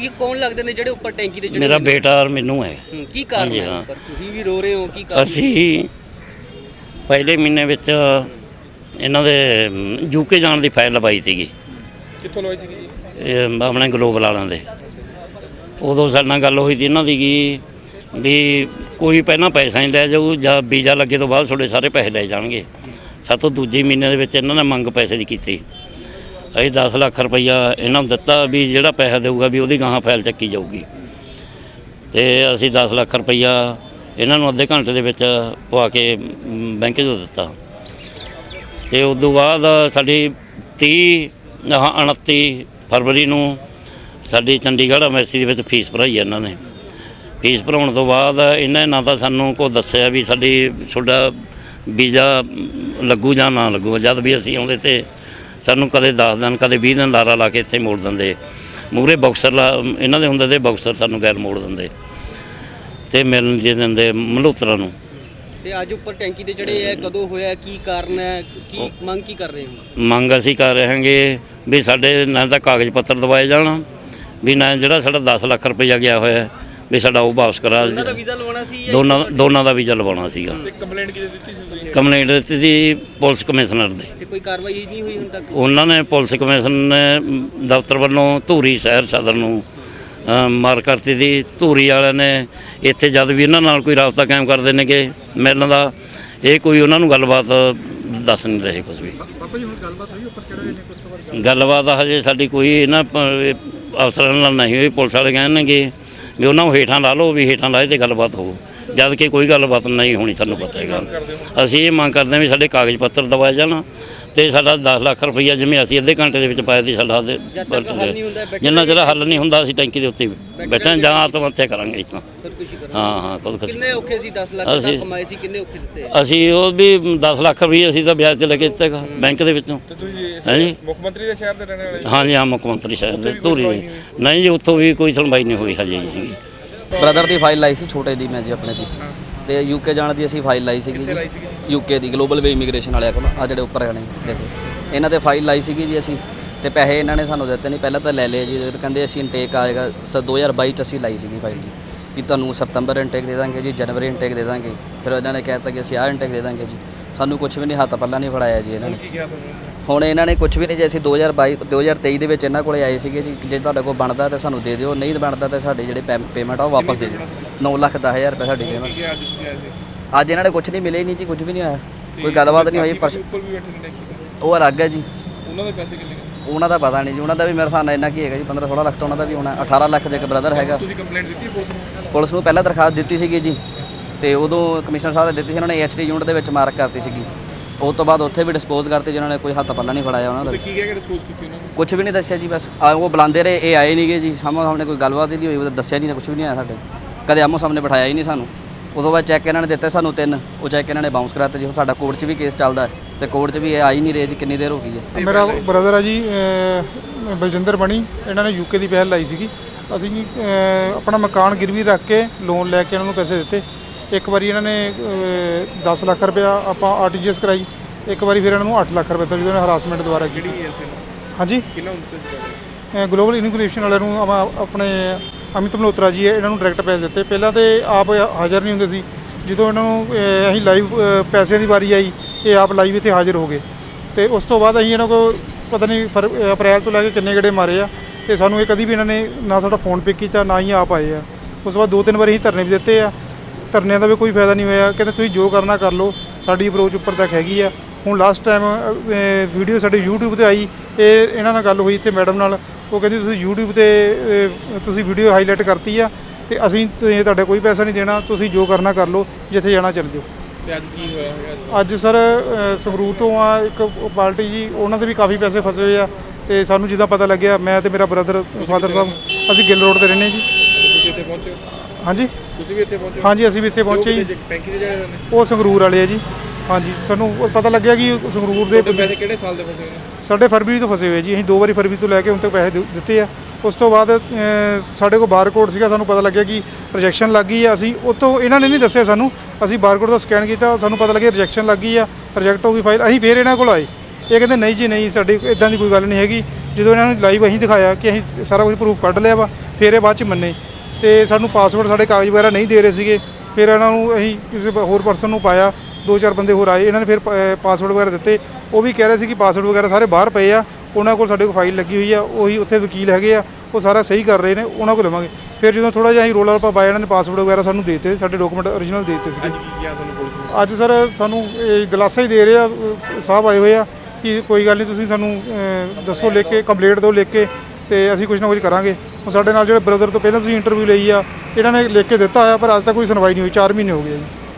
ਕੀ ਕੌਣ ਲੱਗਦੇ ਨੇ ਜਿਹੜੇ ਉੱਪਰ ਟੈਂਕੀ ਦੇ ਜਿਹੜੇ ਮੇਰਾ ਬੇਟਾ ਔਰ ਮੈਨੂੰ ਹੈ। ਹੂੰ, ਕੀ ਕਾਰਨ ਹਾਂਜੀ, ਹੈ ਹਾਂ। ਉੱਪਰ? ਤੁਸੀਂ ਵੀ ਰੋ ਰਹੇ ਹੋ ਕੀ ਕਾਰਨ? ਅਸੀਂ ਪਹਿਲੇ ਮਹੀਨੇ ਵਿੱਚ ਇਹਨਾਂ ਦੇ ਯੂਕੇ ਜਾਣ ਦੀ ਫਾਈਲ ਲਵਾਈ ਸੀਗੀ। ਕਿੱਥੋਂ ਲਵਾਈ ਸੀਗੀ ਇਹ ਆਪਣੇ ਗਲੋਬਲ ਵਾਲਿਆਂ ਦੇ। ਉਦੋਂ ਸਾਡੇ ਨਾਲ ਗੱਲ ਹੋਈ ਸੀ ਇਹਨਾਂ ਦੀ ਕਿ ਵੀ ਕੋਈ ਪਹਿਲਾਂ ਪੈਸਾ ਨਹੀਂ ਲੈ ਜਾਊ ਜਾਂ ਵੀਜ਼ਾ ਲੱਗੇ ਤੋਂ ਬਾਅਦ ਤੁਹਾਡੇ ਸਾਰੇ ਪੈਸੇ ਲੈ ਜਾਣਗੇ। ਸਾਤੋਂ ਦੂਜੇ ਮਹੀਨੇ ਦੇ ਵਿੱਚ ਇਹਨਾਂ ਨੇ ਮੰਗ ਪੈਸੇ ਦੀ ਕੀਤੀ। ਅਸੀਂ 10 ਲੱਖ ਰੁਪਈਆ ਇਹਨਾਂ ਨੂੰ ਦਿੱਤਾ ਵੀ ਜਿਹੜਾ ਪੈਸਾ ਦੇਊਗਾ ਵੀ ਉਹਦੀ ਗਾਹਾਂ ਫਾਈਲ ਚੱਕੀ ਜਾਊਗੀ। ਤੇ ਅਸੀਂ 10 ਲੱਖ ਰੁਪਈਆ ਇਹਨਾਂ ਨੂੰ ਅੱਧੇ ਘੰਟੇ ਦੇ ਵਿੱਚ ਪਵਾ ਕੇ ਬੈਂਕ 'ਚੋਂ ਦਿੱਤਾ। ਤੇ ਉਸ ਤੋਂ ਬਾਅਦ ਸਾਡੀ 30 ਆਹ 29 ਫਰਵਰੀ ਨੂੰ ਸਾਡੀ ਚੰਡੀਗੜ੍ਹ ਐਮਐਸਸੀ ਦੇ ਵਿੱਚ ਫੀਸ ਭਰਾਈ ਹੈ ਇਹਨਾਂ ਨੇ। ਫੀਸ ਭਰਾਉਣ ਤੋਂ ਬਾਅਦ ਇਹਨਾਂ ਨਾ ਤਾਂ ਸਾਨੂੰ ਕੋਈ ਦੱਸਿਆ ਵੀ ਸਾਡੀ ਤੁਹਾਡਾ ਵੀਜ਼ਾ ਲੱਗੂ ਜਾਂ ਨਾ ਲੱਗੂ। ਜਦ ਵੀ ਅਸੀਂ ਆਉਂਦੇ ਤੇ ਸਾਨੂੰ ਕਦੇ 10 ਦਿਨ ਕਦੇ 20 ਦਿਨ ਲਾਰਾ ਲਾ ਕੇ ਇੱਥੇ ਮੋੜ ਦਿੰਦੇ। ਮੂਰੇ ਬਾਕਸਰ ਇਹਨਾਂ ਦੇ ਹੁੰਦੇ ਤੇ ਬਾਕਸਰ ਸਾਨੂੰ ਗੈਰ ਮੋੜ ਦਿੰਦੇ। ਤੇ ਮਿਲਣ ਦੇ ਦਿੰਦੇ ਮਲਹੋਤਰਾ ਨੂੰ। ਤੇ ਅੱਜ ਉੱਪਰ ਟੈਂਕੀ ਦੇ ਜਿਹੜੇ ਹੈ ਕਦੋਂ ਹੋਇਆ ਕੀ ਕਾਰਨ ਹੈ ਕੀ ਮੰਗ ਕੀ ਕਰ ਰਹੇ ਹੋ? ਮੰਗ ਅਸੀਂ ਕਰ ਰਹੇ ਹਾਂਗੇ ਵੀ ਸਾਡੇ ਨਾ ਤਾਂ ਕਾਗਜ਼ ਪੱਤਰ ਦਵਾਏ ਜਾਣ ਵੀ ਨਾ ਜਿਹੜਾ ਸਾਡਾ 10 ਲੱਖ ਰੁਪਈਆ ਗਿਆ ਹੋਇਆ ਹੈ, ਵੀ ਸਾਡਾ ਉਹ ਵਾਪਸ ਕਰਾ ਦਾ ਵੀਜ਼ਾ ਲਵਾਉਣਾ ਸੀ ਜਾਂ ਦੋਨਾਂ ਦੋਨਾਂ ਦਾ ਵੀਜ਼ਾ ਲਵਾਉਣਾ ਸੀਗਾ। ਤੇ ਕੰਪਲੇਂਟ ਕਿਤੇ ਦਿੱਤੀ ਸੀ ਤੁਸੀਂ? ਕੰਪਲੇਂਟ ਦਿੱਤੀ ਸੀ ਪੁਲਿਸ ਕਮਿਸ਼ਨਰ ਦੇ। ਤੇ ਕੋਈ ਕਾਰਵਾਈ ਨਹੀਂ ਹੋਈ ਹੁਣ ਤੱਕ? ਉਹਨਾਂ ਨੇ ਪੁਲਿਸ ਕਮਿਸ਼ਨ ਨੇ ਦਫ਼ਤਰ ਵੱਲੋਂ ਧੂਰੀ ਸ਼ਹਿਰ ਸਦਰ ਨੂੰ ਅ, ਮਾਰ ਕਰਤੀ ਸੀ। ਧੂਰੀ ਵਾਲਿਆਂ ਨੇ ਇੱਥੇ ਜਦ ਵੀ ਇਹਨਾਂ ਨਾਲ ਕੋਈ ਰਾਬਤਾ ਕਾਇਮ ਕਰਦੇ ਨੇਗੇ ਮਿਲਣ ਦਾ ਇਹ ਕੋਈ ਉਹਨਾਂ ਨੂੰ ਗੱਲਬਾਤ ਦੱਸ ਨਹੀਂ ਰਹੇ ਕੁਝ ਵੀ। ਪਾਪਾ ਜੀ ਹੁਣ ਗੱਲਬਾਤ ਹੋਈ ਉੱਪਰ ਚੜ੍ਹੇ ਨੇ ਕੁਝ ਤੋਂ ਬਾਅਦ ਗੱਲਬਾਤ ਹਜੇ ਸਾਡੀ ਕੋਈ ਇਹਨਾਂ ਪ- ਅਫਸਰਾਂ ਨਾਲ ਨਹੀਂ ਹੋਈ ਪੁਲਿਸ ਵਾਲੇ ਕਹਿਣਗੇ ਵੀ ਉਹਨਾਂ ਨੂੰ ਹੇਠਾਂ ਲਾ ਲਓ, ਵੀ ਹੇਠਾਂ ਲਾਏ ਤੇ ਗੱਲਬਾਤ ਹੋਊ। ਜਦ ਕਿ ਕੋਈ ਗੱਲਬਾਤ ਨਹੀਂ ਹੋਣੀ ਸਾਨੂੰ ਪਤਾ ਹੈਗਾ। ਅਸੀਂ ਇਹ ਮੰਗ ਕਰਦੇ ਹਾਂ ਵੀ ਸਾਡੇ ਕਾਗਜ਼ ਪੱਤਰ ਦਵਾਏ ਜਾਣਾ। ਤੇ ਸਾਡਾ 10 ਲੱਖ ਰੁਪਈਆ ਜਿਵੇਂ ਅਸੀਂ ਅੱਧੇ ਘੰਟੇ ਦੇ ਵਿੱਚ ਪਾਇਆ ਸੀ ਸਾਡਾ ਦੇ ਜਦ ਤੱਕ ਹੱਲ ਨਹੀਂ ਹੁੰਦਾ ਬੈਠੇ ਜਿੰਨਾ ਚਿਰ ਹੱਲ ਨਹੀਂ ਹੁੰਦਾ ਅਸੀਂ ਟੈਂਕੀ ਦੇ ਉੱਤੇ ਬੈਠਾਂ ਜਾਂ ਆਤਮ ਹੱਤਿਆ ਕਰਾਂਗੇ ਇਸ ਤਾਂ ਖੁਦਕੁਸ਼ੀ ਕਰੋ ਹਾਂ ਹਾਂ ਖੁਦ ਕਿੰਨੇ ਔਖੇ ਸੀ 10 ਲੱਖ ਦਾ ਕਮਾਏ ਸੀ ਕਿੰਨੇ ਔਖੇ ਦਿੱਤੇ? ਅਸੀਂ ਉਹ ਵੀ 10 ਲੱਖ ਰੁਪਈਆ ਅਸੀਂ ਤਾਂ ਵਿਆਜ ਤੇ ਲੈ ਕੇ ਦਿੱਤੇਗਾ ਬੈਂਕ ਦੇ ਵਿੱਚੋਂ। ਹਾਂਜੀ ਮੁੱਖ ਮੰਤਰੀ ਦੇ ਸ਼ਹਿਰ ਦੇ ਰਹਿਣ ਵਾਲੇ ਹਾਂਜੀ ਹਾਂ ਮੁੱਖ ਮੰਤਰੀ ਸਾਹਿਬ ਦੇ ਧੂਰੀ ਨਹੀਂ ਜੀ ਉੱਥੋਂ ਵੀ ਕੋਈ ਸੁਣਵਾਈ ਨਹੀਂ ਹੋਈ ਹਜੇ ਜੀ। ਬ੍ਰਦਰ ਦੀ ਫਾਈਲ ਲਾਈ ਸੀ ਛੋਟੇ ਦੀ ਮੈਂ ਜੀ ਆਪਣੇ ਦੀ। ਤੇ ਯੂਕੇ ਜਾਣ ਦੀ ਅਸੀਂ ਫਾਈਲ ਲਾਈ ਸੀਗੀ ਜੀ। ਯੂਕੇ ਦੀ ਗਲੋਬਲ ਵੇ ਇਮੀਗ੍ਰੇਸ਼ਨ ਵਾਲਿਆਂ ਕੋਲ ਆ ਜਿਹੜੇ ਉੱਪਰ ਨੇ ਦੇਖੋ। ਇਹਨਾਂ ਤੇ ਫਾਈਲ ਲਾਈ ਸੀਗੀ ਜੀ ਅਸੀਂ ਤੇ ਪੈਸੇ ਇਹਨਾਂ ਨੇ ਸਾਨੂੰ ਦਿੱਤੇ ਨਹੀਂ। ਪਹਿਲਾਂ ਤਾਂ ਲੈ ਲਏ ਜੀ ਕਹਿੰਦੇ ਅਸੀਂ ਇਨਟੇਕ ਆਏਗਾ ਸ 2022 ਚ ਅਸੀਂ ਲਾਈ ਸੀਗੀ ਫਾਈਲ ਜੀ ਕਿ ਤੁਹਾਨੂੰ ਸਤੰਬਰ ਇਨਟੇਕ ਦੇ ਦਾਂਗੇ ਜੀ ਜਨਵਰੀ ਇਨਟੇਕ ਦੇ ਦਾਂਗੇ। ਫਿਰ ਇਹਨਾਂ ਨੇ ਕਹਿਤਾ ਕਿ ਅਸੀਂ ਆਹ ਇਨਟੇਕ ਦੇ ਦਾਂਗੇ ਜੀ। ਸਾਨੂੰ ਕੁਝ ਵੀ ਨਹੀਂ ਹੱਥ ਪੱਲਾ ਨਹੀਂ ਫੜਾਇਆ ਜੀ ਇਹਨਾਂ ਨੇ। ਹੁਣ ਇਹਨਾਂ ਨੇ ਕੁਝ ਵੀ ਨਹੀਂ ਜੇ ਅਸੀਂ 2022 2023 ਦੇ ਵਿੱਚ ਇਹਨਾਂ ਕੋਲੇ ਆਏ ਸੀਗੇ ਜੀ ਜੇ ਤੁਹਾਡੇ ਕੋਲ ਬਣਦਾ ਤਾਂ ਸਾਨੂੰ ਦੇ ਦਿਓ ਨਹੀਂ ਬਣਦਾ ਤਾਂ ਸਾਡੇ ਜਿਹੜੇ ਪੇਮੈਂਟ ਆ ਉਹ ਵਾਪਸ ਦੇ ਦਿਓ। 9 ਲੱਖ 10 ਹਜ਼ਾਰ ਰੁਪਏ ਸਾਡੀ ਪੇਮੈਂਟ ਅੱਜ ਇਹਨਾਂ ਨੇ ਕੁਝ ਨਹੀਂ ਮਿਲੇ ਨਹੀਂ ਜੀ ਕੁਝ ਵੀ ਨਹੀਂ ਹੋਇਆ। ਕੋਈ ਗੱਲਬਾਤ ਨਹੀਂ ਹੋਈ ਪਰ। ਉਹ ਅਲੱਗ ਹੈ ਜੀ। ਉਹਨਾਂ ਦੇ ਪੈਸੇ ਕਿੰਨੇ? ਉਹਨਾਂ ਦਾ ਪਤਾ ਨਹੀਂ ਜੀ ਉਹਨਾਂ ਦਾ ਵੀ ਮੇਰੇ ਹਿਸਾਬ ਨਾਲ ਇੰਨਾ ਕੀ ਹੈਗਾ ਜੀ 15 16 ਲੱਖ ਤਾਂ ਉਹਨਾਂ ਦਾ ਵੀ ਹੋਣਾ। 18 ਲੱਖ ਦੇ ਇੱਕ ਬ੍ਰਦਰ ਹੈਗਾ। ਤੁਸੀਂ ਕੰਪਲੇਂਟ ਦਿੱਤੀ ਪੁਲਿਸ ਨੂੰ? ਪੁਲਿਸ ਨੂੰ ਪਹਿਲਾਂ ਦਰਖਾਸਤ ਦਿੱਤੀ ਸੀਗੀ ਜੀ ਤੇ ਉਦੋਂ ਕਮਿਸ਼ਨਰ ਸਾਹਿਬ ਨੇ ਦਿੱਤੀ ਸੀ ਉਹਨਾਂ ਨੇ ਐਚਡੀ ਯੂਨਿਟ ਦੇ ਵਿੱਚ ਮਾਰਕ ਕਰਤੀ ਸੀਗੀ। ਉਸ ਤੋਂ ਬਾਅਦ ਉੱਥੇ ਵੀ ਡਿਸਪੋਜ਼ ਕਰਤੀ ਜਿਨ੍ਹਾਂ ਨੇ ਕੋਈ ਹੱਥ ਪੱਲਾ ਨਹੀਂ ਫੜਾਇਆ ਉਹਨਾਂ ਦਾ। ਤੇ ਕੀ ਕਹਿ ਕੇ ਰਿਸਪੌਂਸ ਕੀਤੀ ਉਹਨਾਂ ਨੂੰ? ਕੁਝ ਵੀ ਨਹੀਂ ਦੱਸਿਆ ਜੀ ਬਸ। ਆ ਉਹ ਬੁਲਾਉਂਦੇ ਰਹੇ ਇਹ ਆਏ ਨਹੀਂਗੇ ਜੀ। ਸਾਹਮਣੇ ਸਾਹਮਣੇ ਕੋਈ ਗੱਲਬਾਤ ਹੀ ਨਹੀਂ ਹੋਈ ਉਹ ਤਾਂ ਦੱਸਿਆ ਨਹੀਂ ਕੁਝ ਵੀ ਨਹੀਂ ਆਇਆ ਸਾਡੇ। ਕਦੇ ਆਮੋ ਸਾਹਮਣੇ ਬਿਠਾਇਆ ਹੀ ਨਹੀਂ ਸਾਨੂੰ। ਉਸ ਤੋਂ ਬਾਅਦ ਚੈੱਕ ਇਹਨਾਂ ਨੇ ਦਿੱਤੇ ਸਾਨੂੰ ਤਿੰਨ। ਉਹ ਚੈੱਕ ਇਹਨਾਂ ਨੇ ਬਾਉਂਸ ਕਰਾਤੇ ਜੀ। ਹੁਣ ਸਾਡਾ ਕੋਰਟ 'ਚ ਵੀ ਕੇਸ ਚੱਲਦਾ ਹੈ। ਤੇ ਕੋਰਟ 'ਚ ਵੀ ਇਹ ਆ ਹੀ ਨਹੀਂ ਰਹੇ ਜੀ ਕਿੰਨੀ ਦੇਰ ਹੋ ਗਈ ਹੈ। ਮੇਰਾ ਬ੍ਰਦਰ ਆ ਜੀ ਅਹ, ਬਲਜਿੰਦਰ ਬਣੀ। ਇਹਨਾਂ ਨੇ ਯੂਕੇ ਦੀ ਪਹਿਲ ਲਾਈ ਸੀਗੀ। ਅਸੀਂ ਅਹ, ਆਪਣਾ ਮਕਾਨ ਗਿਰਵੀ ਰੱਖ ਕੇ ਲੋਨ ਲੈ ਕੇ ਇਹਨਾਂ ਨੂੰ ਪੈਸੇ ਦਿੱਤੇ। ਇੱਕ ਵਾਰੀ ਇਹਨਾਂ ਨੇ ਅਹ, 10 ਲੱਖ ਰੁਪਇਆ ਆਪਾਂ ਆਰਟੀਜੀਐਸ ਕਰਾਈ ਇੱਕ ਵਾਰੀ ਫਿਰ ਇਹਨਾਂ ਨੂੰ 8 ਲੱਖ ਰੁਪਏ ਦਿੱਤਾ ਨੇ ਹਰਾਸਮੈਂਟ ਦੁਆਰਾ ਕੀਤੀ। ਫਿਰ ਹਾਂਜੀ? ਕਿੰਨਾ ਹੁੰਦਾ ਗਲੋਬਲ ਇਨੋਗ੍ਰੇਸ਼ਨ ਵਾਲਿਆਂ ਨੂੰ ਆਪਾਂ ਆਪਣੇ ਅਮਿਤ ਮਲਹੋਤਰਾ ਜੀ ਹੈ ਇਹਨਾਂ ਨੂੰ ਡਾਇਰੈਕਟ ਪੈਸੇ ਦਿੱਤੇ। ਪਹਿਲਾਂ ਤੇ ਆਪ ਹਾਜ਼ਰ ਨਹੀਂ ਹੁੰਦੇ ਸੀ। ਜਦੋਂ ਇਹਨਾਂ ਨੂੰ ਅਹ, ਅਸੀਂ ਲਾਈਵ ਪੈਸਿਆਂ ਦੀ ਵਾਰੀ ਆਈ ਇਹ ਆਪ ਲਾਈਵ ਇੱਥੇ ਹਾਜ਼ਰ ਹੋ ਗਏ। ਤੇ ਉਸ ਤੋਂ ਬਾਅਦ ਅਸੀਂ ਇਹਨਾਂ ਕੋਲ ਪਤਾ ਨਹੀਂ ਫਰ- ਅਹ, ਅਪ੍ਰੈਲ ਤੋਂ ਲੈ ਕੇ ਕਿੰਨੇ ਗੇੜੇ ਮਾਰੇ ਆ। ਤੇ ਸਾਨੂੰ ਇਹ ਕਦੀ ਵੀ ਇਹਨਾਂ ਨੇ ਨਾ ਸਾਡਾ ਫੋਨ ਪਿਕ ਕੀਤਾ ਨਾ ਹੀ ਆਪ ਆਏ ਆ। ਉਸ ਤੋਂ ਬਾਅਦ ਦੋ ਤਿੰਨ ਵਾਰੀ ਅਸੀਂ ਧਰਨੇ ਵੀ ਦਿੱਤੇ ਆ। ਧਰਨਿਆਂ ਦਾ ਵੀ ਕੋਈ ਫਾਇਦਾ ਨਹੀਂ ਹੋਇਆ। ਕਹਿੰਦੇ ਤੁਸੀਂ ਜੋ ਕਰਨਾ ਕਰ ਲਓ ਸਾਡੀ ਅਪਰੋਚ ਉੱਪਰ ਤੱਕ ਹੈਗੀ ਆ। ਹੁਣ ਲਾਸਟ ਟਾਈਮ ਵੀਡੀਓ ਸਾਡੇ YouTube ਤੇ ਆਈ। ਇਹ ਇਹਨਾਂ ਨਾਲ ਗੱਲ ਹੋਈ ਤੇ ਮੈਡਮ ਨਾਲ। ਉਹ ਕਹਿੰਦੀ ਤੁਸੀਂ YouTube ਤੇ ਤੁਸੀਂ ਵੀਡੀਓ ਹਾਈਲਾਈਟ ਕਰਤੀ ਆ ਤੇ ਅਸੀਂ ਤੁਹਾਡਾ ਕੋਈ ਪੈਸਾ ਨਹੀਂ ਦੇਣਾ। ਤੁਸੀਂ ਜੋ ਕਰਨਾ ਕਰ ਲਓ ਜਿੱਥੇ ਜਾਣਾ ਚੱਲ ਜਾਓ। ਤੇ ਅੱਜ ਕੀ ਹੋਇਆ ਹੈਗਾ? ਅੱਜ ਸਰ ਸੰਗਰੂਰ ਤੋਂ ਆ ਇੱਕ ਪਾਰਟੀ ਜੀ ਉਹਨਾਂ ਦੇ ਵੀ ਕਾਫੀ ਪੈਸੇ ਫਸੇ ਹੋਏ ਆ ਤੇ ਸਾਨੂੰ ਜਿੱਦਾਂ ਪਤਾ ਲੱਗਿਆ ਮੈਂ ਤੇ ਮੇਰਾ ਬ੍ਰਦਰ ਫਾਦਰ ਸਾਹਿਬ ਅਸੀਂ ਗਿੱਲ ਰੋਡ ਤੇ ਰਹਿੰਦੇ ਜੀ। ਤੁਸੀਂ ਇੱਥੇ ਪਹੁੰਚੇ ਹੋ? ਹਾਂਜੀ। ਤੁਸੀਂ ਵੀ ਇੱਥੇ ਪਹੁੰਚੇ? ਹਾਂਜੀ ਅਸੀਂ ਵੀ ਇੱਥੇ ਪਹੁੰਚੇ ਜੀ। ਟੈਂਕੀ ਦੇ ਜਿਹੜੇ ਨੇ ਉਹ ਸੰਗਰੂਰ ਵਾਲੇ ਆ ਜੀ। ਹਾਂਜੀ ਸਾਨੂੰ ਉਹ ਪਤਾ ਲੱਗਿਆ ਕਿ ਸੰਗਰੂਰ ਦੇ ਪੈਸੇ ਕਿਹੜੇ ਸਾਲ ਦੇ ਫਸੇ ਨੇ? ਸਾਡੇ ਫਰਵਰੀ ਤੋਂ ਫਸੇ ਹੋਏ ਜੀ। ਅਸੀਂ ਦੋ ਵਾਰੀ ਫਰਵਰੀ ਤੋਂ ਲੈ ਕੇ ਹੁਣ ਤੱਕ ਪੈਸੇ ਦਿ- ਦਿੱਤੇ ਆ। ਉਸ ਤੋਂ ਬਾਅਦ ਅਹ, ਸਾਡੇ ਕੋਲ ਬਾਰਕੋਡ ਸੀਗਾ। ਸਾਨੂੰ ਪਤਾ ਲੱਗਿਆ ਕਿ ਰਿਜੈਕਸ਼ਨ ਲੱਗ ਗਈ ਆ। ਅਸੀਂ ਉੱਥੋਂ ਇਹਨਾਂ ਨੇ ਨਹੀਂ ਦੱਸਿਆ ਸਾਨੂੰ। ਅਸੀਂ ਬਾਰਕੋਡ ਦਾ ਸਕੈਨ ਕੀਤਾ। ਸਾਨੂੰ ਪਤਾ ਲੱਗਿਆ ਰਿਜੈਕਸ਼ਨ ਲੱਗ ਗਈ ਆ। ਰਿਜੈਕਟ ਹੋ ਗਈ ਫਾਈਲ ਅਸੀਂ ਫੇਰ ਇਹਨਾਂ ਕੋਲ ਆਏ। ਇਹ ਕਹਿੰਦੇ ਨਹੀਂ ਜੀ ਨਹੀਂ ਸਾਡੀ ਇਦਾਂ ਦੀ ਕੋਈ ਗੱਲ ਨਹੀਂ ਹੈਗੀ। ਜਦੋਂ ਇਹਨਾਂ ਨੂੰ ਲਾਈਵ ਅਸੀਂ ਦਿਖਾਇਆ ਕਿ ਅਸੀਂ ਸਾਰਾ ਕੁਝ ਪ੍ਰੂਫ ਕੱਢ ਲਿਆ ਵਾ ਫਿਰ ਇਹ ਬਾਅਦ ਚ ਮੰਨੇ। ਤੇ ਸਾਨੂੰ ਪਾਸਵਰਡ ਸਾਡੇ ਕਾਗਜ਼ ਵਗੈਰਾ ਨਹੀਂ ਦੇ ਰਹੇ ਸੀਗੇ। ਫਿਰ ਇਹਨਾਂ ਨੂੰ ਅਸੀਂ ਕਿਸੇ ਹੋਰ ਪਰਸਨ ਨੂੰ ਪਾਇਆ। ਦੋ ਚਾਰ ਬੰਦੇ ਹੋਰ ਆਏ। ਇਹਨਾਂ ਨੇ ਫਿਰ ਪਾਸਵਰਡ ਵਗੈਰਾ ਦਿੱਤੇ। ਉਹ ਵੀ ਕਹਿ ਰਹੇ ਸੀ ਕਿ ਪਾਸਵਰਡ ਵਗੈਰਾ ਸਾਰੇ ਬਾਹਰ ਪਏ ਆ। ਉਹਨਾਂ ਕੋਲ ਸਾਡੇ ਕੋਲ ਫਾਈਲ ਲੱਗੀ ਹੋਈ ਆ। ਉਹੀ ਉੱਥੇ ਵਕੀਲ ਹੈਗੇ ਆ। ਉਹ ਸਾਰਾ ਸਹੀ ਕਰ ਰਹੇ ਨੇ। ਉਹਨਾਂ ਕੋਲ ਲਵਾਂਗੇ ਫਿਰ ਜਦੋਂ ਥੋੜਾ ਜਿਹਾ ਅਸੀਂ ਰੋਲ ਆਪਾਂ ਪਾਇਆ, ਇਹਨਾਂ ਨੇ ਪਾਸਵਰਡ ਵਗੈਰਾ ਸਾਨੂੰ ਦੇ ਦਿੱਤੇ। ਸਾਡੇ ਡਾਕੂਮੈਂਟ ਓਰੀਜਨਲ ਦੇ ਦਿੱਤੇ ਸੀਗੇ। ਅੱਜ ਸਰ ਸਾਨੂੰ ਇਹ ਦਿਲਾਸਾ ਹੀ ਦੇ ਰਹੇ ਆ। ਸਾਹਿਬ ਆਏ ਹੋਏ ਆ ਕਿ ਕੋਈ ਗੱਲ ਨਹੀਂ, ਤੁਸੀਂ ਸਾਨੂੰ ਦੱਸੋ ਲਿਖ ਕੇ ਕੰਪਲੀਟ ਦਿਓ ਲਿਖ ਕੇ। ਤੇ ਅਸੀਂ ਕੁਝ ਨਾ ਕੁਝ ਕਰਾਂਗੇ। ਹੁਣ ਸਾਡੇ ਨਾਲ ਜਿਹੜੇ ਬ੍ਰਦਰ ਤੋਂ ਪਹਿਲਾਂ ਤੁਸੀਂ ਇੰਟਰਵਿਊ ਲਈ ਆ, ਇਹਨਾਂ ਨੇ ਲਿਖ ਕੇ ਦਿੱਤਾ ਹੋਇਆ, ਪਰ ਅੱਜ ਤੱਕ ਕੋਈ ਸੁਣਵਾਈ ਨਹੀਂ ਹੋਈ 4 ਮਹੀਨੇ ਹੋ ਗਏ ਜੀ।